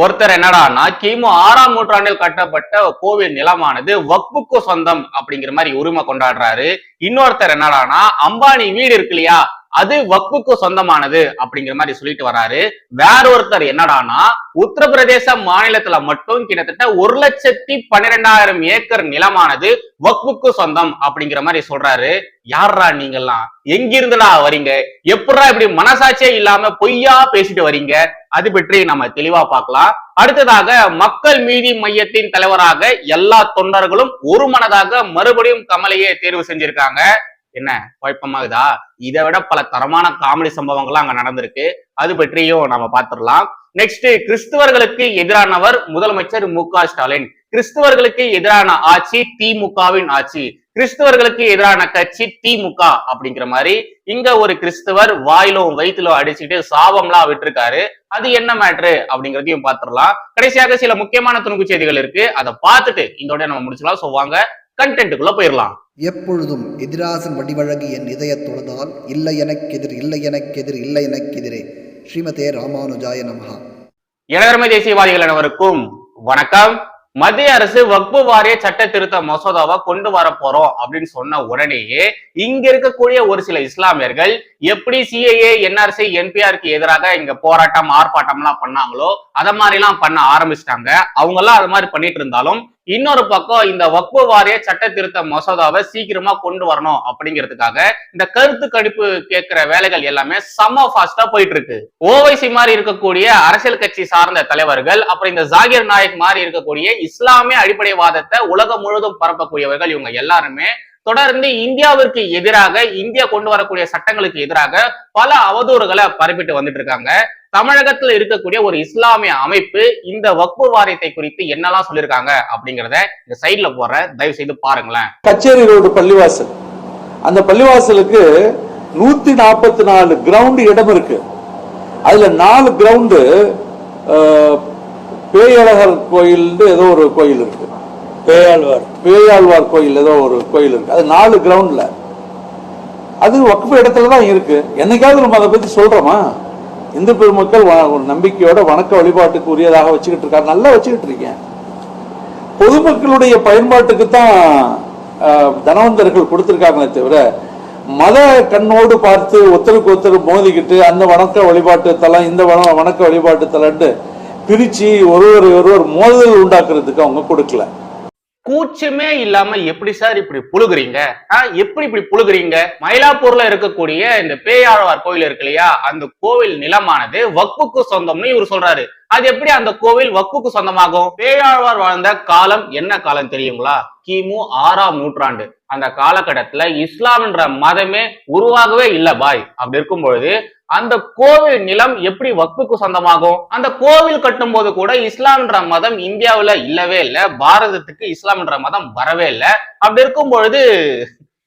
ஒருத்தர் என்னடான்னா கிமு ஆறாம் நூற்றாண்டில் கட்டப்பட்ட கோவில் நிலமானது வக்புக்கு சொந்தம் அப்படிங்கிற மாதிரி உரிமை கொண்டாடுறாரு. இன்னொருத்தர் என்னடான்னா அம்பானி வீடு இருக்கு இல்லையா? அது வக்புக்கு சொந்தமானது அப்படிங்கிற மாதிரி சொல்லிட்டு வராரு. வேற ஒருத்தர் என்னடான்னா உத்தரப்பிரதேச மாநிலத்துல மட்டும் கிட்டத்தட்ட ஒரு லட்சத்தி பன்னிரெண்டாயிரம் ஏக்கர் நிலமானது வக்புக்கு சொந்தம் அப்படிங்கிற மாதிரி சொல்றாரு. யாரா நீங்கெல்லாம் எங்கிருந்துடா வரீங்க? எப்படா இப்படி மனசாட்சியே இல்லாம பொய்யா பேசிட்டு வரீங்க? அது பற்றி நம்ம தெளிவா பார்க்கலாம். அடுத்ததாக மக்கள் மீதி மையத்தின் தலைவராக எல்லா தொண்டர்களும் ஒரு மனதாக மறுபடியும் கமலையே தேர்வு செஞ்சிருக்காங்க. என்ன? குழப்பமாகுதா? இதை விட பல தரமான காமெடி சம்பவங்கள்லாம் அங்க நடந்திருக்கு. அது பற்றியும் நாம பார்த்துடலாம். நெக்ஸ்ட் கிறிஸ்துவர்களுக்கு எதிரானவர் முதலமைச்சர் மு க ஸ்டாலின். கிறிஸ்துவர்களுக்கு எதிரான ஆட்சி திமுகவின் ஆட்சி. கிறிஸ்துவர்களுக்கு எதிரான கட்சி திமுக அப்படிங்கிற மாதிரி இங்க ஒரு கிறிஸ்துவர் வாயிலும் வயிற்றுல அடிச்சுட்டு சாபம்லாம் விட்டுருக்காரு. அது என்ன மேட்ரு அப்படிங்கிறதையும் பாத்துடலாம் கடைசியாக சில முக்கியமான துணுக்கு செய்திகள் இருக்கு. அதை பார்த்துட்டு இதோட நம்ம முடிச்சுக்கலாம். சொல்லுவாங்க கண்டென்ட்டுக்குள்ள போயிடலாம். எப்பொழுதும் எதிராசன் வடிவழகு என் இதயத் தொழுதால் இல்லை எனக்கெதிர் இல்லை எனக்கெதிர் இல்லை எனக்கெதிரே. ஸ்ரீமதே ராமானுஜாய நமகா இளவரமை தேசியவாதிகள் அனைவருக்கும் வணக்கம். மத்திய அரசு வக்பு வாரிய சட்ட திருத்த மசோதாவை கொண்டு வர போறோம் அப்படின்னு சொன்ன உடனேயே இங்க இருக்கக்கூடிய ஒரு சில இஸ்லாமியர்கள் எப்படி சிஏஏ என்ஆர்சி என்பிஆருக்கு எதிராக இங்க போராட்டம் ஆர்ப்பாட்டம் எல்லாம் பண்ணாங்களோ அத மாதிரி எல்லாம் பண்ண ஆரம்பிச்சிட்டாங்க. அவங்க எல்லாம் அது மாதிரி பண்ணிட்டு இருந்தாலும் இன்னொரு பக்கம் இந்த வக்பு வாரிய சட்ட திருத்த மசோதாவை சீக்கிரமா கொண்டு வரணும் அப்படிங்கிறதுக்காக இந்த கருத்து கணிப்பு கேட்கிற வேலைகள் எல்லாமே சம ஃபாஸ்டா போயிட்டு இருக்கு ஓவைசி மாதிரி இருக்கக்கூடிய அரசியல் கட்சி சார்ந்த தலைவர்கள் அப்புறம் இந்த ஜாகிர் நாயக் மாதிரி இருக்கக்கூடிய இஸ்லாமிய அடிப்படைவாதத்தை உலகம் முழுவதும் பரப்பக்கூடியவர்கள் இவங்க எல்லாருமே தொடர்ந்து இந்தியாவிற்கு எதிராக இந்தியா கொண்டு வரக்கூடிய சட்டங்களுக்கு எதிராக பல அவதூறுகளை பரப்பிட்டு வந்துட்டு இருக்காங்க தமிழகத்துல இருக்கக்கூடிய ஒரு இஸ்லாமிய அமைப்பு இந்த வக்பு வாரியத்தை குறித்து என்னெல்லாம் சொல்லியிருக்காங்க அப்படிங்கறத இந்த சைட்ல போற தயவு செய்து பாருங்களேன். கச்சேரி ரோடு பள்ளிவாசல். அந்த பள்ளிவாசலுக்கு நூத்தி நாற்பத்தி நாலு கிரவுண்ட் இடம் இருக்கு. அதுல நாலு கிரவுண்டு பேயழகர் கோயில் ஏதோ ஒரு கோயில் இருக்கு. பேயாழ்வார். பேயாழ்வார் கோயில் ஏதோ ஒரு கோயில் இருக்கு. அது நாலு கிரவுண்ட்ல அது வக்குப்பு இடத்துல தான் இருக்கு. என்னைக்காவது நம்ம அதை பத்தி சொல்றோமா? இந்து பெருமக்கள் வ- நம்பிக்கையோட வணக்க வழிபாட்டுக்கு உரியதாக வச்சுக்கிட்டு இருக்காரு. நல்லா வச்சுக்கிட்டு இருக்கேன். பொதுமக்களுடைய பயன்பாட்டுக்கு தான் தனவந்தர்கள் கொடுத்திருக்காங்களே தவிர மத கண்ணோடு பார்த்து ஒருத்தருக்கு ஒருத்தர் மோதிக்கிட்டு அந்த வணக்க வழிபாட்டு தலம் இந்த வன வணக்க வழிபாட்டு தலன்ட்டு பிரிச்சு ஒருவர் ஒருவர் மோதல் உண்டாக்குறதுக்கு அவங்க கொடுக்கல. கூச்சமே இல்லாம எப்படி சார் இப்படி புழுகுறீங்க? ஆ, எப்படி இப்படி புழுகுறீங்க? மயிலாப்பூர்ல இருக்கக்கூடிய இந்த பேயாழ்வார் கோவில் இருக்கு இல்லையா? அந்த கோவில் நிலமானது வக்புக்கு சொந்தம்னு இவர் சொல்றாரு. அது எப்படி அந்த கோவில் வக்புக்கு சொந்தமாகும்? பேயாழ்வார் வாழ்ந்த காலம் என்ன காலம் தெரியுங்களா? கிமு ஆறாம் நூற்றாண்டு. அந்த காலகட்டத்துல இஸ்லாம்ன்ற மதமே உருவாகவே இல்ல பாய். அப்படி இருக்கும் பொழுது அந்த கோவில் நிலம் எப்படி வக்புக்கு சொந்தமாகும்? அந்த கோவில் கட்டும் போது கூட இஸ்லாம்ன்ற மதம் இந்தியாவுல இல்லவே இல்லை பாரதத்துக்கு இஸ்லாம்ன்ற மதம் வரவே இல்லை. அப்படி இருக்கும் பொழுது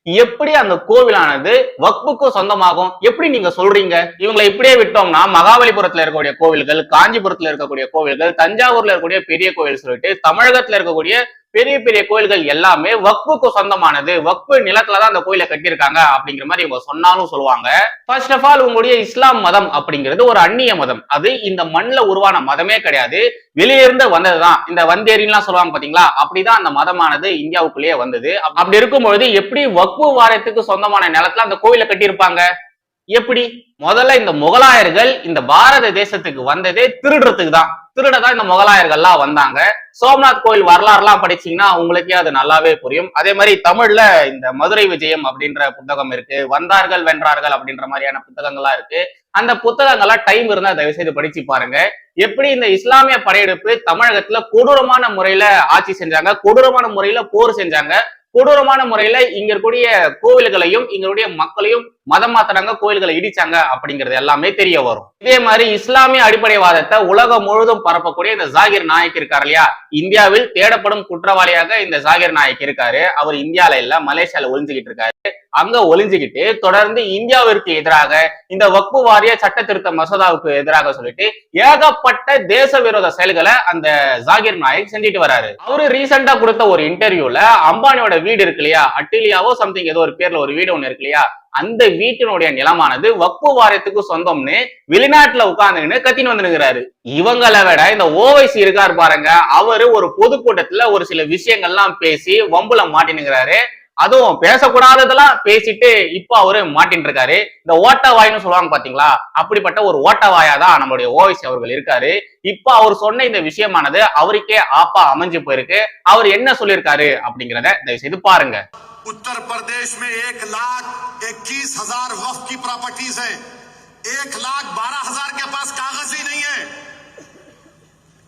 எப்படி அந்த கோவிலானது வக்புக்கு சொந்தமாகும்? எப்படி நீங்க சொல்றீங்க? இவங்களை இப்படியே விட்டோம்னா மகாபலிபுரத்துல இருக்கக்கூடிய கோவில்கள் காஞ்சிபுரத்துல இருக்கக்கூடிய கோவில்கள் தஞ்சாவூர்ல இருக்கக்கூடிய பெரிய கோவில் சொல்லிட்டு தமிழகத்துல இருக்கக்கூடிய பெரிய பெரிய கோயில்கள் எல்லாமே வக்புக்கு சொந்தமானது. வக்பு நிலத்துல தான் அந்த கோயிலை கட்டியிருக்காங்க அப்படிங்கிற மாதிரி இவங்க சொன்னாலும் சொல்லுவாங்க. ஃபர்ஸ்ட் ஆஃப் ஆல் உங்களுடைய இஸ்லாம் மதம் அப்படிங்கிறது ஒரு அந்நிய மதம். அது இந்த மண்ணில் உருவான மதமே கிடையாது. வெளியிருந்து வந்ததுதான். இந்த வந்தேரின்லாம் சொல்லுவாங்க பாத்தீங்களா? அப்படிதான் அந்த மதமானது இந்தியாவுக்குள்ளேயே வந்தது. அப்படி இருக்கும் பொழுது எப்படி வக்பு வாரியத்துக்கு சொந்தமான நிலத்துல அந்த கோயிலை கட்டியிருப்பாங்க? எப்படி? முதல்ல இந்த முகலாயர்கள் இந்த பாரத தேசத்துக்கு வந்ததே திருடுறதுக்கு தான் திருட தான் இந்த முகலாயர்கள்லாம் வந்தாங்க. சோம்நாத் கோயில் வரலாறுலாம் படிச்சீங்கன்னா உங்களுக்கே அது நல்லாவே புரியும். அதே மாதிரி தமிழ்ல இந்த மதுரை விஜயம் அப்படின்ற புத்தகம் இருக்கு. வந்தார்கள் வென்றார்கள் அப்படின்ற மாதிரியான புத்தகங்கள்லாம் இருக்கு. அந்த புத்தகங்கள்லாம் டைம் இருந்தா தயவு செய்து படிச்சு பாருங்க. எப்படி இந்த இஸ்லாமிய படையெடுப்பு தமிழகத்துல கொடூரமான முறையில ஆட்சி செஞ்சாங்க? கொடூரமான முறையில போர் செஞ்சாங்க? கொடூரமான முறையில இங்க இருக்கக்கூடிய கோவில்களையும் இங்களுடைய மக்களையும் மதம் மாத்தினாங்க கோயில்களை இடிச்சாங்க அப்படிங்கிறது எல்லாமே தெரிய வரும். இதே மாதிரி இஸ்லாமிய அடிப்படைவாதத்தை உலகம் முழுவதும் பரப்பக்கூடிய இந்த ஜாகிர் நாயக் இருக்காரு இல்லையா? இந்தியாவில் தேடப்படும் குற்றவாளியாக இந்த ஜாகிர் நாயக் இருக்காரு. அவர் இந்தியால இல்ல மலேசியால ஒளிஞ்சுக்கிட்டு இருக்காரு. அங்க ஒளிஞ்சுகிட்டு தொடர்ந்து இந்தியாவிற்கு எதிராக இந்த வக்பு வாரிய சட்ட திருத்த மசோதாவுக்கு எதிராக சொல்லிட்டு ஏகப்பட்ட தேச விரோத செயல்களை அந்த ஜாகிர் நாயக் செஞ்சுட்டு வராரு. அவரு ரீசெண்டா கொடுத்த ஒரு இன்டர்வியூல அம்பானியோட வீடு இருக்கு இல்லையா? அட்டிலியாவோ சம்திங் ஏதோ ஒரு பேர்ல ஒரு வீடு ஒண்ணு இருக்கு இல்லையா? அந்த வீட்டினுடைய நிலமானது வக்பு வாரியத்துக்கு சொந்தம்னு வெளிநாட்டுல உட்கார்ந்துன்னு கத்தின்னு வந்துருக்கிறாரு இவங்களை விட இந்த ஓவைசி இருக்காரு பாருங்க அவரு ஒரு பொதுக்கூட்டத்துல ஒரு சில விஷயங்கள்லாம் பேசி வம்புல மாட்டினுங்கிறாரு அதுவும் பேசக்கூடாததெல்லாம் பேசிட்டு இப்போ அவரு மாட்டின்னு இருக்காரு இந்த ஓட்டவாயின்னு சொல்லுவாங்க பாத்தீங்களா அப்படிப்பட்ட ஒரு ஓட்டவாயா தான் நம்மளுடைய ஓவைசி அவர்கள் இருக்காரு. இப்போ அவர் சொன்ன இந்த விஷயமானது அவருக்கே ஆப்பா அமைஞ்சு போயிருக்கு. அவர் என்ன சொல்லியிருக்காரு அப்படிங்கிறத தயவு செய்து பாருங்க. उत्तर प्रदेश में एक लाख इक्कीस हजार वफ की प्रॉपर्टीज है एक लाख बारह हजार के पास कागज ही नहीं है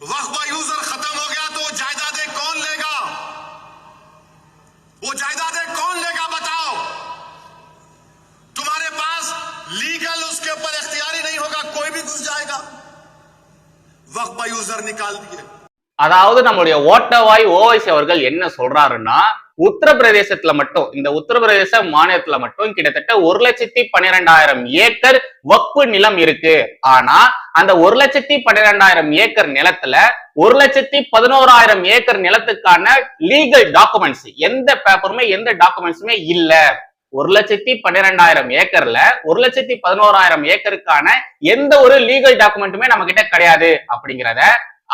वक्फ यूजर खत्म हो गया तो वो जायदादें कौन लेगा वो जायदादें कौन लेगा बताओ तुम्हारे पास लीगल उसके ऊपर इख्तियारी नहीं होगा कोई भी घुस जाएगा वक्फ यूजर निकाल दिए அதாவது நம்மளுடைய ஓட்டவாய் ஓவைசி அவர்கள் என்ன சொல்றாருன்னா உத்தரப்பிரதேசத்துல மட்டும் இந்த உத்தரப்பிரதேச மாநிலத்துல மட்டும் கிட்டத்தட்ட ஒரு லட்சத்தி பன்னிரெண்டாயிரம் ஏக்கர் வக்பு நிலம் இருக்கு. ஆனா அந்த ஒரு லட்சத்தி பன்னிரெண்டாயிரம் ஏக்கர் நிலத்துல ஒரு லட்சத்தி பதினோராயிரம் ஏக்கர் நிலத்துக்கான லீகல் டாக்குமெண்ட்ஸ் எந்த பேப்பருமே எந்த டாக்குமெண்ட்ஸுமே இல்ல. ஒரு லட்சத்தி பன்னிரெண்டாயிரம் ஏக்கர்ல ஒரு லட்சத்தி பதினோராயிரம் ஏக்கருக்கான எந்த ஒரு லீகல் டாக்குமெண்ட்டுமே நம்ம கிட்ட கிடையாது அப்படிங்கிறத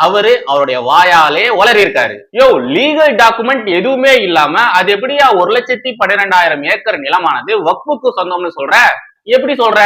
அவரு அவருடைய வாயாலே உளறியிருக்காரு. யோ லீகல் டாக்குமெண்ட் எதுவுமே இல்லாம அது எப்படியா ஒரு லட்சத்தி பன்னிரெண்டாயிரம் ஏக்கர் நிலமானது வக்ஃபுக்கு சொந்தம்னு சொல்ற? எப்படி சொல்ற?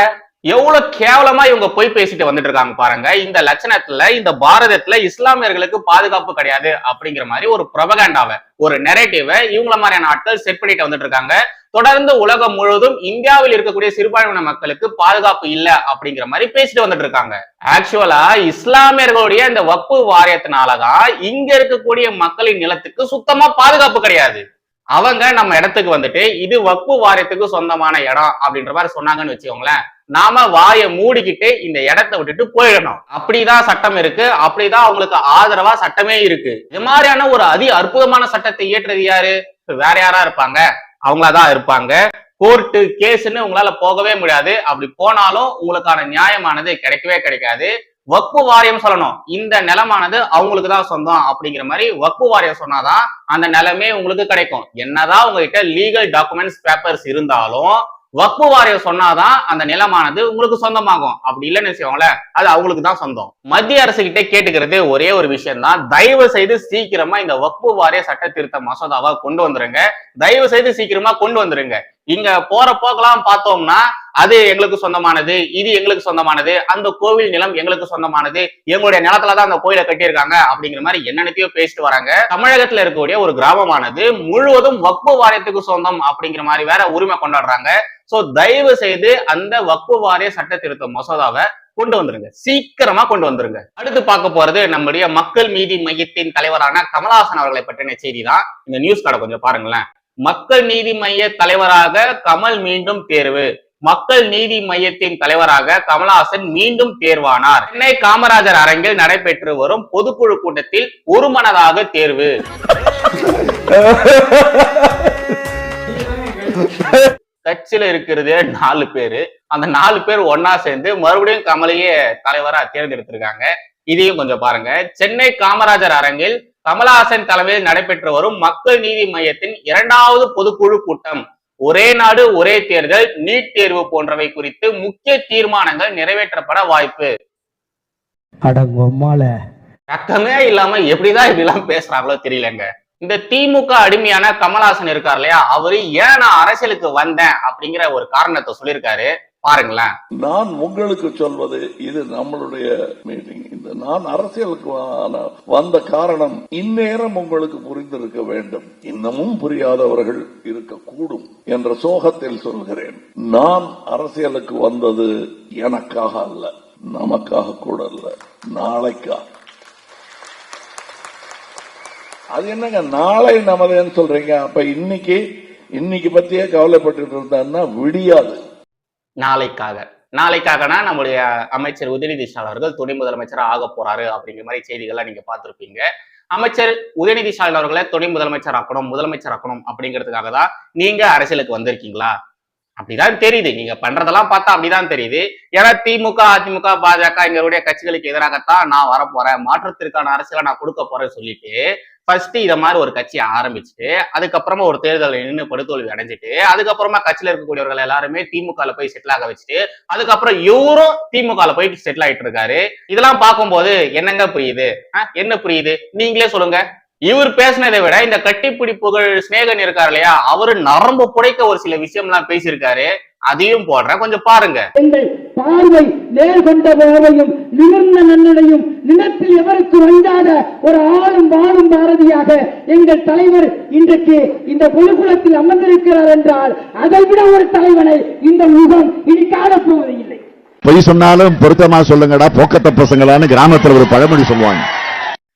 எவ்வளவு கேவலமா இவங்க போய் பேசிட்டு வந்துட்டு இருக்காங்க பாருங்க. இந்த லட்சணத்துல இந்த பாரதத்துல இஸ்லாமியர்களுக்கு பாதுகாப்பு கிடையாது அப்படிங்கிற மாதிரி ஒரு ப்ரொபகண்டாவை ஒரு நெரேட்டிவை இவங்கள மாதிரியான ஆட்கள் செட் பண்ணிட்டு வந்துட்டு இருக்காங்க. தொடர்ந்து உலகம் முழுவதும் இந்தியாவில் இருக்கக்கூடிய சிறுபான்மையின மக்களுக்கு பாதுகாப்பு இல்ல அப்படிங்கிற மாதிரி பேசிட்டு வந்துட்டு இருக்காங்க. ஆக்சுவலா இஸ்லாமியர்களுடைய இந்த வப்பு வாரியத்தினாலதான் இங்க இருக்கக்கூடிய மக்களின் நிலத்துக்கு சுத்தமா பாதுகாப்பு கிடையாது. அவங்க நம்ம இடத்துக்கு வந்துட்டு இது வக்பு வாரியத்துக்கு சொந்தமான இடம் அப்படின்ற மாதிரி சொன்னாங்கன்னு வச்சுக்கோங்களேன். நாம வாயை மூடிக்கிட்டு இந்த இடத்தை விட்டுட்டு போயிடணும். அப்படிதான் சட்டம் இருக்கு. அப்படிதான் அவங்களுக்கு ஆதரவா சட்டமே இருக்கு. இது மாதிரியான ஒரு அதி அற்புதமான சட்டத்தை இயற்றுறது யாரு? வேற யாரா இருப்பாங்க? அவங்களாதான் இருப்பாங்க. கோர்ட்டு கேஸ்ன்னு உங்களால போகவே முடியாது. அப்படி போனாலும் உங்களுக்கான நியாயமானது கிடைக்கவே கிடைக்காது. வக்பு வாரியம் சொல்லணும். இந்த நிலமானது அவங்களுக்கு தான் சொந்தம் அப்படிங்கிற மாதிரி வக்பு வாரியம் சொன்னாதான் அந்த நிலமே உங்களுக்கு கிடைக்கும். என்னதான் உங்ககிட்ட லீகல் டாக்குமெண்ட்ஸ் பேப்பர்ஸ் இருந்தாலும் வக்பு வாரியம் சொன்னாதான் அந்த நிலமானது உங்களுக்கு சொந்தமாகும். அப்படி இல்லைன்னு வச்சுக்கோங்களேன் அது அவங்களுக்கு தான் சொந்தம். மத்திய அரசு கிட்டே கேட்டுக்கிறது ஒரே ஒரு விஷயம் தான் தயவு செய்து சீக்கிரமா இந்த வக்பு வாரிய சட்ட திருத்த மசோதாவை கொண்டு வந்துருங்க. தயவு செய்து சீக்கிரமா கொண்டு வந்துருங்க. இங்க போற போக்கெல்லாம் பார்த்தோம்னா அது எங்களுக்கு சொந்தமானது இது எங்களுக்கு சொந்தமானது அந்த கோவில் நிலம் எங்களுக்கு சொந்தமானது எங்களுடைய நிலத்துலதான் அந்த கோயிலை கட்டியிருக்காங்க அப்படிங்கிற மாதிரி என்னென்னத்தையோ பேசிட்டு வராங்க. தமிழகத்துல இருக்கக்கூடிய ஒரு கிராமமானது முழுவதும் வக்பு வாரியத்துக்கு சொந்தம் அப்படிங்கிற மாதிரி வேற உரிமை கொண்டாடுறாங்க. சோ தயவு செய்து அந்த வக்பு வாரிய சட்ட திருத்த மசோதாவை கொண்டு வந்துருங்க. சீக்கிரமா கொண்டு வந்துருங்க. அடுத்து பார்க்க போறது நம்முடைய மக்கள் நீதி மையத்தின் தலைவரான கமலஹாசன் அவர்களை பற்றின செய்தி தான் இந்த நியூஸ் கார்டை கொஞ்சம் பாருங்களேன். மக்கள் நீதி மைய தலைவராக கமல் மீண்டும் தேர்வு. மக்கள் நீதி மையத்தின் தலைவராக கமலஹாசன் மீண்டும் தேர்வானார். சென்னை காமராஜர் அரங்கில் நடைபெற்று வரும் பொதுக்குழு கூட்டத்தில் ஒருமனதாக தேர்வு. கட்சியில இருக்கிறதே நாலு பேரு. அந்த நாலு பேர் ஒன்னா சேர்ந்து மறுபடியும் கமலையே தலைவரா தேர்ந்தெடுத்திருக்காங்க. இதையும் கொஞ்சம் பாருங்க. சென்னை காமராஜர் அரங்கில் கமலஹாசன் தலைமையில் நடைபெற்று வரும் மக்கள் நீதி மையத்தின் இரண்டாவது பொதுக்குழு கூட்டம். ஒரே நாடு ஒரே தேர்தல் நீட் தேர்வு போன்றவை குறித்து முக்கிய தீர்மானங்கள் நிறைவேற்றப்பட வாய்ப்பு. ரத்தமே இல்லாம எப்படிதான் இப்படி எல்லாம் பேசுறாங்களோ தெரியலங்க. இந்த திமுக அடிமையான கமலஹாசன் இருக்கார் இல்லையா? அவரு ஏன் நான் அரசியலுக்கு வந்தேன்? அப்படிங்கிற ஒரு காரணத்தை சொல்லியிருக்காரு. பாருங்களேன். நான் உங்களுக்கு சொல்வது இது நம்மளுடைய மீட்டிங் இந்த நான் அரசியலுக்கு வந்த காரணம் இந்நேரம் உங்களுக்கு புரிந்திருக்க வேண்டும். இன்னமும் புரியாதவர்கள் இருக்கக்கூடும் என்ற சோகத்தில் சொல்கிறேன். நான் அரசியலுக்கு வந்தது எனக்காக அல்ல நமக்காக கூட அல்ல நாளைக்காக. அது என்னங்க நாளை நமதேன்னு சொல்றீங்க? அப்ப இன்னைக்கு இன்னைக்கு பத்தியே கவலைப்பட்டு இருந்தான்னா விடியாது. நாளைக்காக. நாளைக்காகனா நம்முடைய அமைச்சர் உதயநிதி ஸ்டாலின் அவர்கள் துணை முதலமைச்சராக ஆக போறாரு அப்படிங்கிற மாதிரி செய்திகள்லாம் நீங்க பார்த்துருப்பீங்க. அமைச்சர் உதயநிதி ஸ்டாலின் அவர்களை துணை முதலமைச்சர் ஆக்கணும் முதலமைச்சர் ஆக்கணும் அப்படிங்கிறதுக்காக தான் நீங்க அரசியலுக்கு வந்திருக்கீங்களா? அப்படிதான் தெரியுது. நீங்க பண்றதெல்லாம் பார்த்தா அப்படிதான் தெரியுது. ஏன்னா திமுக அதிமுக பாஜக எங்களுடைய கட்சிகளுக்கு எதிராகத்தான் நான் வரப்போறேன். மாற்றத்திற்கான அரசியலை நான் கொடுக்க போறேன்னு சொல்லிட்டு ஃபர்ஸ்ட் இத மாதிரி ஒரு கட்சி ஆரம்பிச்சுட்டு அதுக்கப்புறமா ஒரு தேர்தலில் நின்று படுதோல்வி அடைஞ்சிட்டு அதுக்கப்புறமா கட்சியில இருக்கக்கூடியவர்கள் எல்லாருமே திமுக போய் செட்டில் ஆக வச்சுட்டு அதுக்கப்புறம் இவரும் திமுக போயிட்டு செட்டில் ஆயிட்டு இருக்காரு. இதெல்லாம் பார்க்கும்போது என்னங்க புரியுது? என்ன புரியுது? நீங்களே சொல்லுங்க. இவர் பேசினதை விட இந்த கட்டிப்பிடி புகழ் சிநேகன் இருக்காரு இல்லையா? அவரு நரம்பு புடைக்க ஒரு சில விஷயம்லாம் பேசியிருக்காரு. அதையும் போடுறேன். கொஞ்சம் பாருங்க. எங்கள் பார்வை நேர்கொண்ட பார்வையும் நிமிர்ந்த நன்னடையும் எவருக்கு வந்தாத ஒரு ஆளும் வாழும் பாரதியாக எங்கள் தலைவர் இன்றைக்கு இந்த பொதுக்குளத்தில் அமர்ந்திருக்கிறார் என்றால் அதைவிட ஒரு தலைவனை இந்த முகம் இனி காணப்போவது இல்லை பொய் சொன்னாலும் பொருத்தமா சொல்லுங்கடா போக்கத்த பசங்களான்னு கிராமத்துல ஒரு பழமொழி சொல்லுவாங்க.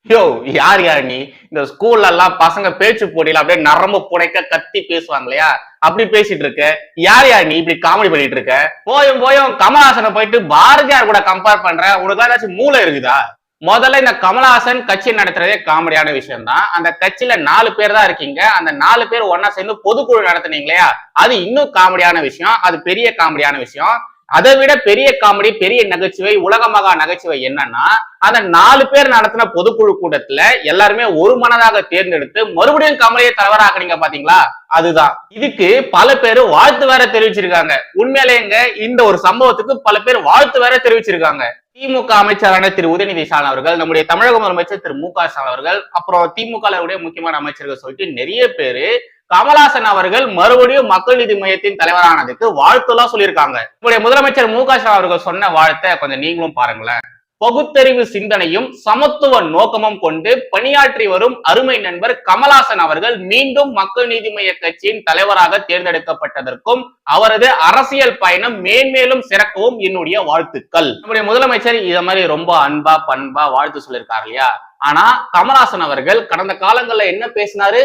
யோ யார் யார் நீ? இந்த ஸ்கூல்ல எல்லாம் பசங்க பேச்சு போட்டியில அப்படியே நரம்பு புடைக்க கத்தி பேசுவாங்க இல்லையா அப்படி பேசிட்டு இருக்க. யார் யார் நீ இப்படி காமெடி பண்ணிட்டு இருக்க? போயும் போயும் கமலஹாசனை போயிட்டு பாரதியார் கூட கம்பேர் பண்ற உனக்கு ஏதாச்சும் மூளை இருக்குதா? முதல்ல இந்த கமலஹாசன் கட்சி நடத்துறதே காமெடியான விஷயம் தான் அந்த கட்சியில நாலு பேர் தான் இருக்கீங்க. அந்த நாலு பேர் ஒன்னா சேர்ந்து பொதுக்குழு நடத்துனீங்க இல்லையா? அது இன்னும் காமெடியான விஷயம். அது பெரிய காமெடியான விஷயம். அதை விட பெரிய காமெடி பெரிய நகைச்சுவை உலக மகா நகைச்சுவை என்னன்னா அந்த நாலு பேர் நடத்தின பொதுக்குழு கூட்டத்துல எல்லாருமே ஒரு மனதாக தேர்ந்தெடுத்து மறுபடியும் கமலையை தலைவராக்குனீங்க பாத்தீங்களா? அதுதான். இதுக்கு பல பேர் வாழ்த்து வேற தெரிவிச்சிருக்காங்க. உண்மையிலேங்க இந்த ஒரு சம்பவத்துக்கு பல பேர் வாழ்த்து வேற தெரிவிச்சிருக்காங்க. திமுக அமைச்சரான திரு உதயநிதி ஸ்டாலின் அவர்கள் நம்முடைய தமிழக முதலமைச்சர் திரு மு க ஸ்டாலின் அவர்கள் அப்புறம் திமுக உடைய முக்கியமான அமைச்சர்கள் சொல்லிட்டு நிறைய பேரு கமலாசன் அவர்கள் மறுபடியும் மக்கள் நீதி மையத்தின் தலைவரானதுக்கு வாழ்த்துலாம் சொல்லியிருக்காங்க. நம்முடைய முதலமைச்சர் மு க ஸ்டாலின் அவர்கள் சொன்ன வாழ்த்தை கொஞ்சம் நீங்களும் பாருங்களேன். பகுத்தறிவு சிந்தனையும் சமத்துவ நோக்கமும் கொண்டு பணியாற்றி வரும் அருமை நண்பர் கமலாசன் அவர்கள் மீண்டும் மக்கள் நீதி மய்ய கட்சியின் தலைவராக தேர்ந்தெடுக்கப்பட்டதற்கும் அவரது அரசியல் பயணம் மேன்மேலும் சிறக்கவும் என்னுடைய வாழ்த்துக்கள். நம்முடைய முதலமைச்சர் இத மாதிரி ரொம்ப அன்பா பண்பா வாழ்த்து சொல்லியிருக்காரு இல்லையா? ஆனா கமலாசன் அவர்கள் கடந்த காலங்கள்ல என்ன பேசினாரு?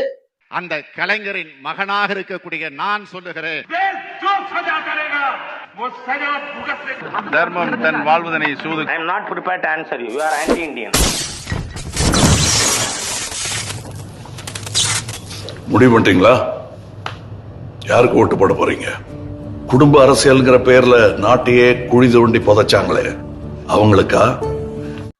அந்த கலைஞரின் மகனாக இருக்கக்கூடிய நான் சொல்லுகிறேன். தர்மம் தன் வாழ்வதனை சூது I am not prepared to answer you. You are anti-Indian. முடிவு பண்ணிட்டீங்களா? யாருக்கு ஓட்டு போட போறீங்க? குடும்ப அரசியல்ங்கிற பேர்ல நாட்டையே குழி தோண்டி புதைச்சாங்களே. அவங்களுக்கா?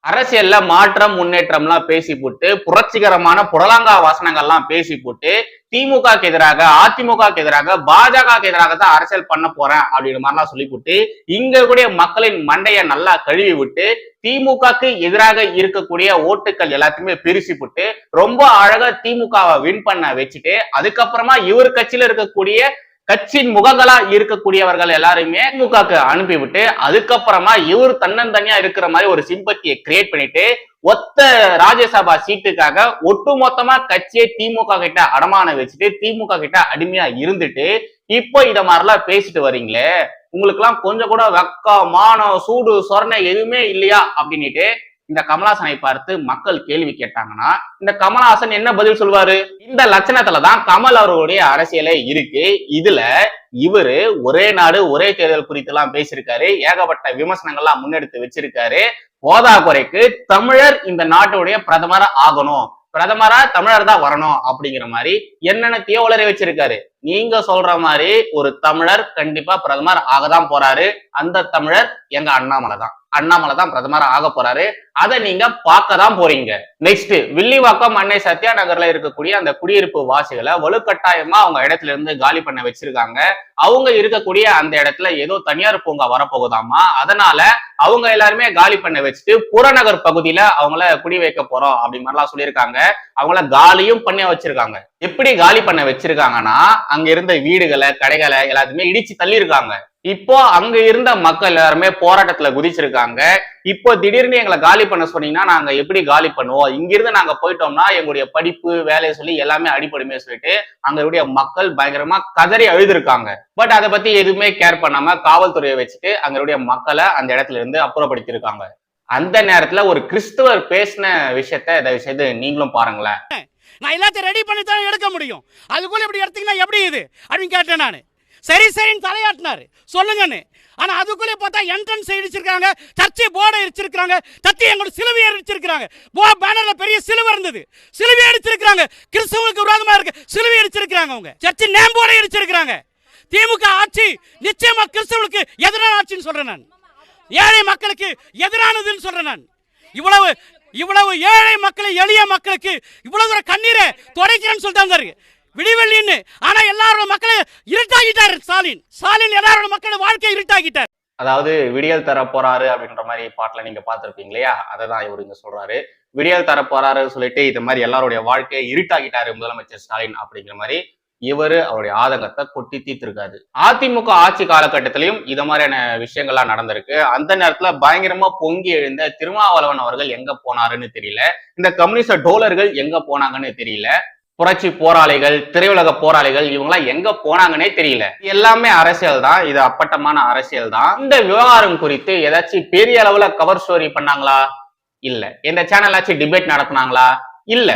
அரசியல்ல மாற்றம் முன்னேற்றம்லாம் பேசி போட்டு புரட்சிகரமான புடலாங்கா வாசனங்கள்லாம் பேசி போட்டு திமுகக்கு எதிராக அதிமுகக்கு எதிராக பாஜகவுக்கு எதிராக தான் அரசியல் பண்ண போறேன் அப்படின்ற மாதிரிலாம் சொல்லி போட்டு இங்க கூடிய மக்களின் மண்டைய நல்லா கழுவி விட்டு திமுகக்கு எதிராக இருக்கக்கூடிய ஓட்டுக்கள் எல்லாத்தையுமே பிரிச்சு போட்டு ரொம்ப அழகா திமுகவை வின் பண்ண வச்சுட்டு அதுக்கப்புறமா இவர் கட்சியில இருக்கக்கூடிய கட்சியின் முகங்களா இருக்கக்கூடியவர்கள் எல்லாருமே திமுகக்கு அனுப்பிவிட்டு அதுக்கப்புறமா இவர் தன்னந்தனியா இருக்கிற மாதிரி ஒரு சிம்பத்தியை கிரியேட் பண்ணிட்டு ஒத்த ராஜ்யசபா சீட்டுக்காக ஒட்டுமொத்தமா கட்சியை திமுக கிட்ட அடமான வச்சுட்டு திமுக கிட்ட அடிமையா இருந்துட்டு இப்போ இத மாதிரிலாம் பேசிட்டு வர்றீங்களே உங்களுக்கு எல்லாம் கொஞ்சம் கூட வெக்க மானம் சூடு சொரணை எதுவுமே இல்லையா? அப்படின்னுட்டு இந்த கமலாசனை பார்த்து மக்கள் கேள்வி கேட்டாங்கன்னா இந்த கமலஹாசன் என்ன பதில் சொல்வாரு? இந்த லட்சணத்துல தான் கமல் அவர்களுடைய அரசியலே இருக்கு. இதுல இவரு ஒரே நாடு ஒரே தேர்தல் குறித்து எல்லாம் பேசியிருக்காரு. ஏகப்பட்ட விமர்சனங்கள்லாம் முன்னெடுத்து வச்சிருக்காரு. போதா குறைக்கு தமிழர் இந்த நாட்டுடைய பிரதமர் ஆகணும். பிரதமரா தமிழர் தான் வரணும் அப்படிங்கிற மாதிரி என்னென்ன உளறி வச்சிருக்காரு? நீங்க சொல்ற மாதிரி ஒரு தமிழர் கண்டிப்பா பிரதமர் ஆகதான் போறாரு. அந்த தமிழர் எங்க அண்ணாமலை தான் அண்ணாமலை தான் பிரதமர் ஆக போறாரு. அதை நீங்க பார்க்க தான் போறீங்க. நெக்ஸ்ட் வில்லிவாக்கம் அன்னை சத்யா நகர்ல இருக்கக்கூடிய அந்த குடியிருப்பு வாசிகளை வலுக்கட்டாயமா அவங்க இடத்துல இருந்து காலி பண்ண வச்சிருக்காங்க. அவங்க இருக்கக்கூடிய அந்த இடத்துல ஏதோ தனியார் பூங்கா வரப்போகுதாமா? அதனால அவங்க எல்லாருமே காலி பண்ண வச்சுட்டு புறநகர் பகுதியில அவங்கள குடி வைக்க போறோம் அப்படி மாதிரிலாம் சொல்லியிருக்காங்க. அவங்கள காலியும் பண்ண வச்சிருக்காங்க. எப்படி காலி பண்ண வச்சிருக்காங்கன்னா அங்க இருந்த வீடுகளை கடைகளை எல்லாத்தையுமே இடிச்சு தள்ளியிருக்காங்க. இப்போ அங்க இருந்த மக்கள் எல்லாருமே போராட்டத்துல குதிச்சிருக்காங்க. இப்போ திடீர்னு எங்களை காலி பண்ண சொன்னீங்கன்னா நாங்க எப்படி காலி பண்ணுவோம்? இங்கிருந்து நாங்க போயிட்டோம்னா எங்களுடைய படிப்பு வேலையை சொல்லி எல்லாமே அடிபடுமே சொல்லிட்டு அங்களுடைய மக்கள் பயங்கரமா கதறி அழுதுருக்காங்க. பட் அதை பத்தி எதுவுமே கேர் பண்ணாம காவல்துறையை வச்சுட்டு அங்களுடைய மக்களை அந்த இடத்துல இருந்து அப்புறப்படுத்திருக்காங்க. அந்த நேரத்துல ஒரு கிறிஸ்துவர் பேசின விஷயத்த தயவு செய்து நீங்களும் பாருங்களேன். நான் எல்லாத்தையும் ரெடி பண்ணி தான் எடுக்க முடியும். அதுக்குள்ள இப்படி எடுத்தீங்கன்னா எப்படி இது? அப்படின்னு கேட்டேன் நான். சரி சரின்னு தலையாட்டினாரு. சொல்லுங்கன்னு. ஆனால் அதுக்குள்ளே பார்த்தா என்ட்ரன்ஸ் இடிச்சிருக்காங்க சர்ச்சை போர்டை இடிச்சிருக்கிறாங்க தத்தி எங்களுக்கு சிலுவையை அடிச்சிருக்காங்க போ பேனரில் பெரிய சிலுவை இருந்தது. சிலுவை அடிச்சிருக்காங்க கிறிஸ்தவங்களுக்கு விரோதமாக இருக்கு. சிலுவை அடிச்சிருக்கிறாங்க அவங்க. சர்ச்சை நேம் போர்டை அடிச்சிருக்காங்க திமுக ஆட்சி நிச்சயமாக கிறிஸ்தவர்களுக்கு எதிரான ஆட்சின்னு சொல்கிறேன் நான். ஏழை மக்களுக்கு எதிரானதுன்னு சொல்கிறேன் நான். இவ்வளவு இவ்வளவு ஏழை மக்களை எளிய மக்களுக்கு இவ்வளவு தூரம் கண்ணீரை துடைக்கிறேன்னு சொல்லிட்டு வந்தாரு. விடிவெள்ளின்னு. ஆனா எல்லாரோட மக்களை இருட்டாகிட்டார் ஸ்டாலின். ஸ்டாலின் எல்லாரோட மக்களோட வாழ்க்கையை இருட்டாகிட்டார் அதாவது விடியல் தர போறாரு அப்படின்ற மாதிரி பாட்டுல நீங்க பார்த்திருப்பீங்க இல்லையா அதை தான் இவர் இங்க சொல்றாரு. விடியல் தர போறாரு சொல்லிட்டு இது மாதிரி எல்லாருடைய வாழ்க்கையை இருட்டாகிட்டாரு முதலமைச்சர் ஸ்டாலின் அப்படிங்கிற மாதிரி இவரு அவருடைய ஆதங்கத்தை கொட்டி தீர்த்திருக்காரு. அதிமுக ஆட்சி காலகட்டத்திலையும் இது மாதிரியான விஷயங்கள்லாம் நடந்திருக்கு. அந்த நேரத்துல பயங்கரமா பொங்கி எழுந்த திருமாவளவன் அவர்கள் எங்க போனாருன்னு தெரியல. இந்த கம்யூனிஸ்ட டோலர்கள் எங்க போனாங்கன்னு தெரியல. புரட்சி போராளிகள் திரையுலக போராளிகள் இவங்கெல்லாம் எங்க போனாங்கன்னே தெரியல. எல்லாமே அரசியல் தான். இது அப்பட்டமான அரசியல் தான். இந்த விவகாரம் குறித்து ஏதாச்சும் பெரிய அளவுல கவர் ஸ்டோரி பண்ணாங்களா? இல்ல. இந்த சேனலாச்சும் டிபேட் நடத்தினாங்களா? இல்ல.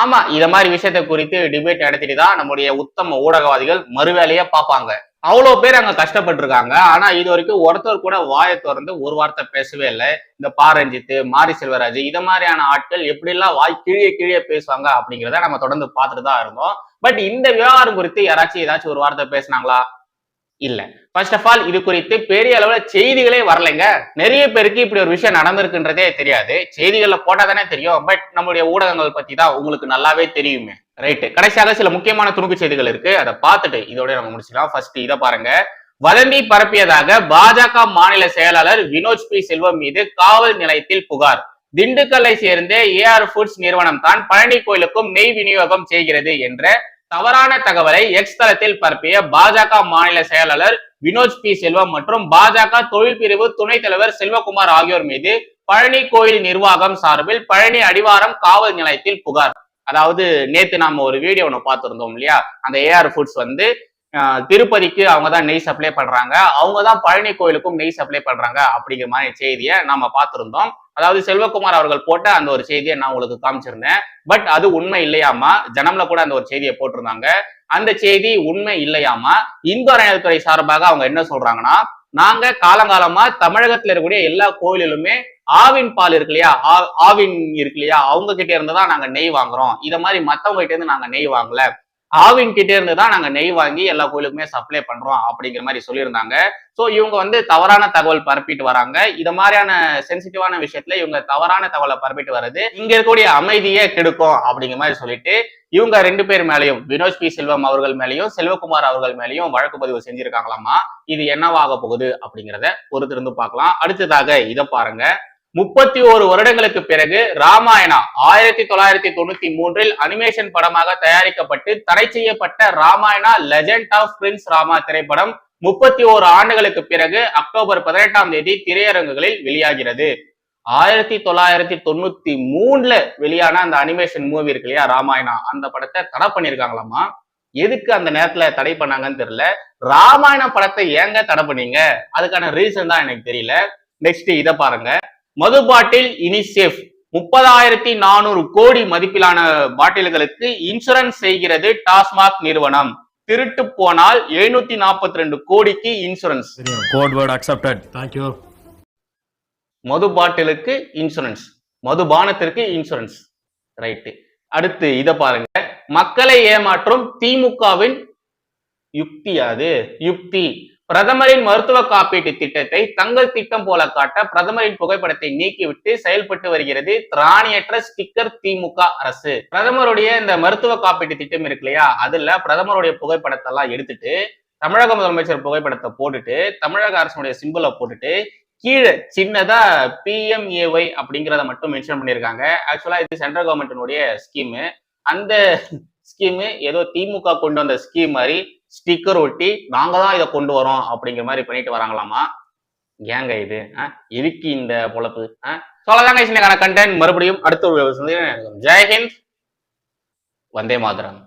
ஆமா இத மாதிரி விஷயத்தை குறித்து டிபேட் நடத்திட்டு தான் நம்முடைய உத்தம ஊடகவாதிகள் மறுவேலையே பார்ப்பாங்க. அவ்வளோ பேர் அங்க கஷ்டப்பட்டிருக்காங்க. ஆனால் இது வரைக்கும் ஒருத்தர் கூட வாயை திறந்து ஒரு வார்த்தை பேசவே இல்லை. இந்த பாரஞ்சித்து மாரி செல்வராஜ் இதை மாதிரியான ஆட்கள் எப்படிலாம் வாய் கீழே கீழே பேசுவாங்க அப்படிங்கிறத நம்ம தொடர்ந்து பார்த்துட்டு தான் இருந்தோம். பட் இந்த விவகாரம் குறித்து யாராச்சும் ஏதாச்சும் ஒரு வார்த்தை பேசுனாங்களா? இல்ல. ஃபர்ஸ்ட் ஆஃப் ஆல் இது குறித்து பெரிய அளவில் செய்திகளே வரலைங்க. நிறைய பேருக்கு இப்படி ஒரு விஷயம் நடந்திருக்குன்றதே தெரியாது. செய்திகளில் போட்டா தானே தெரியும். பட் நம்மளுடைய ஊடகங்கள் பற்றி தான் உங்களுக்கு நல்லாவே தெரியுமே. ரைட்டு கடைசியாக சில முக்கியமான துணுக்கு செய்திகள் இருக்கு. அதை பார்த்துட்டு இதோட நம்ம முடிச்சுக்கலாம். ஃபர்ஸ்ட் இதை பாருங்க. வதந்தி பரப்பியதாக பாஜக மாநில செயலாளர் வினோஜ் பி. செல்வம் மீது காவல் நிலையத்தில் புகார். திண்டுக்கல்லை சேர்ந்த ஏஆர் ஃபுட்ஸ் நிறுவனம் தான் பழனி கோயிலுக்கும் நெய் விநியோகம் செய்கிறது என்ற தவறான தகவலை எக்ஸ் தளத்தில் பரப்பிய பாஜக மாநில செயலாளர் வினோஜ் பி. செல்வம் மற்றும் பாஜக தொழில் பிரிவு துணைத் தலைவர் செல்வகுமார் ஆகியோர் மீது பழனி கோயில் நிர்வாகம் சார்பில் பழனி அடிவாரம் காவல் நிலையத்தில் புகார். அதாவது நேத்து நாம ஒரு வீடியோ ஒன்று பார்த்திருந்தோம் இல்லையா? அந்த ஏஆர் ஃபுட்ஸ் வந்து திருப்பதிக்கு அவங்க தான் நெய் சப்ளை பண்றாங்க. அவங்க தான் பழனி கோயிலுக்கும் நெய் சப்ளை பண்றாங்க அப்படிங்கிற மாதிரி செய்தியை நாம பார்த்திருந்தோம். அதாவது செல்வகுமார் அவர்கள் போட்ட அந்த ஒரு செய்தியை நான் உங்களுக்கு காமிச்சிருந்தேன். பட் அது உண்மை இல்லையாமா? ஜனம்ல கூட அந்த ஒரு செய்தியை போட்டிருந்தாங்க. அந்த செய்தி உண்மை இல்லையாமா? இந்து அறநிலையத்துறை சார்பாக அவங்க என்ன சொல்றாங்கன்னா நாங்க காலங்காலமா தமிழகத்துல இருக்கக்கூடிய எல்லா கோயிலிலுமே ஆவின் பால் இருக்கு இல்லையா? ஆ- ஆவின் இருக்கு இல்லையா? அவங்க கிட்ட இருந்து தான் நாங்க நெய் வாங்குறோம். இத மாதிரி மத்தவங்க கிட்ட இருந்து நாங்க நெய் வாங்கல. ஆவின் கிட்ட இருந்து தான் நாங்க நெய் வாங்கி எல்லா கோயிலுக்குமே சப்ளை பண்றோம் அப்படிங்கிற மாதிரி சொல்லியிருந்தாங்க. சோ இவங்க வந்து தவறான தகவல் பரப்பிட்டு வராங்க. இத மாதிரியான சென்சிட்டிவான விஷயத்துல இவங்க தவறான தகவலை பரப்பிட்டு வர்றது இங்க இருக்கக்கூடிய அமைதியே கெடுக்கும் அப்படிங்கிற மாதிரி சொல்லிட்டு இவங்க ரெண்டு பேர் மேலையும் வினோஜ் பி. செல்வம் அவர்கள் மேலையும் செல்வகுமார் அவர்கள் மேலையும் வழக்கு பதிவு செஞ்சிருக்காங்களாமா இது என்னவாக போகுது அப்படிங்கிறத பொறுத்திருந்து பார்க்கலாம். அடுத்ததாக இதை பாருங்க. முப்பத்தி ஓரு வருடங்களுக்கு பிறகு ராமாயணா ஆயிரத்தி தொள்ளாயிரத்தி தொண்ணூத்தி மூன்றில் அனிமேஷன் படமாக தயாரிக்கப்பட்டு தடை செய்யப்பட்ட Ramayana legend of prince Rama திரைப்படம் முப்பத்தி ஓரு ஆண்டுகளுக்கு பிறகு அக்டோபர் பதினெட்டாம் தேதி திரையரங்குகளில் வெளியாகிறது. ஆயிரத்தி தொள்ளாயிரத்தி தொண்ணூத்தி மூணுல வெளியான அந்த அனிமேஷன் மூவி இருக்கு இல்லையா ராமாயணா அந்த படத்தை தடை பண்ணிருக்காங்களாமா எதுக்கு அந்த நேரத்துல தடை பண்ணாங்கன்னு தெரியல. ராமாயண படத்தை ஏங்க தடை பண்ணீங்க? அதுக்கான ரீசன் தான் எனக்கு தெரியல. நெக்ஸ்ட் இதை பாருங்க. மது பாட்டில் இனி சேஃப் முப்பதாயிரத்தி நானூறு கோடி மதிப்பிலான பாட்டில்களுக்கு இன்சூரன்ஸ் செய்கிறது டாஸ்மாக் நிறுவனம். திருட்டு போனால் எழுநூத்தி நாற்பத்தி ரெண்டு கோடிக்கு insurance. Code word accepted thank you மது பாட்டிலுக்கு இன்சூரன்ஸ். மதுபானத்திற்கு இன்சூரன்ஸ். ரைட்டு அடுத்து இத பாருங்க. மக்களை ஏமாற்றும் திமுகவின் யுக்தி அது. யுக்தி. பிரதமரின் மருத்துவ காப்பீட்டு திட்டத்தை தங்கள் திட்டம் போல காட்ட பிரதமரின் புகைப்படத்தை நீக்கிவிட்டு செயல்பட்டு வருகிறது திராணியற்ற ஸ்டிக்கர் திமுக அரசு. பிரதமருடைய இந்த மருத்துவ காப்பீட்டு திட்டம் இருக்கு இல்லையா? அதுல பிரதமருடைய புகைப்படத்தை எல்லாம் எடுத்துட்டு தமிழக முதலமைச்சர் புகைப்படத்தை போட்டுட்டு தமிழக அரசுடைய சிம்பிளை போட்டுட்டு கீழே சின்னதா பிஎம்ஏஒய் அப்படிங்கிறத மட்டும் மென்ஷன் பண்ணியிருக்காங்க. ஆக்சுவலா இது சென்ட்ரல் கவர்மெண்ட்டினுடைய ஸ்கீமு அந்த ஸ்கீமு ஏதோ திமுக கொண்டு வந்த ஸ்கீம் மாதிரி ஸ்டிக்கர் ஒட்டி நாங்க தான் இதை கொண்டு வரோம் அப்படிங்கிற மாதிரி பண்ணிட்டு வராங்களாமா? ஏங்க இது? எதுக்கு இந்த பொழப்பு? சொல்லதாங்க இன்னைக்கான கண்டென்ட் மறுபடியும் அடுத்த ஒரு ஜெயஹிந்த் வந்தே மாதரம்.